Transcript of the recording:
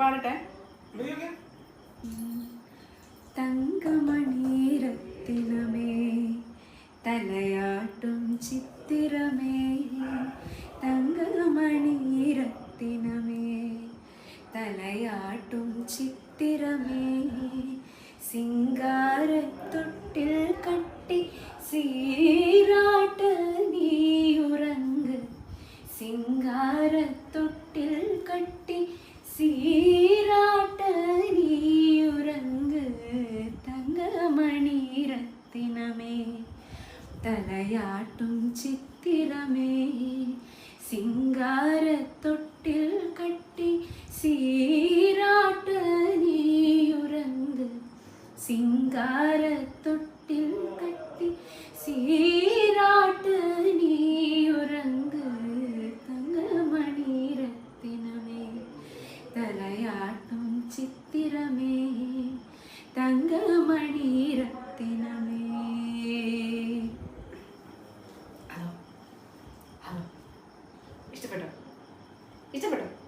പാടട്ടെ. തങ്കമണീരത്തിനമേ തലയാട്ടും ചിത്തിരമേ തങ്കമണീരത്തിനമേ തലയാട്ടും ചിത്തിരമേ സിംഗാരത്തൊട്ടിൽ കട്ടി സീരാട്ട് നീയുറങ്ങ് സിംഗാരത്തൊട്ടിൽ தலையாட்டும் சித்திரமே சிங்கார தொட்டில் கட்டி சீராட்ட நீயுறந்து சிங்கார தொட்டில் கட்டி சீராட்ட நீயுறந்து தங்கமணி ரத்தினமே தலையாட்டும் சித்திரமே தங்கமணி ഇഷ്ടപ്പെട്ടോ?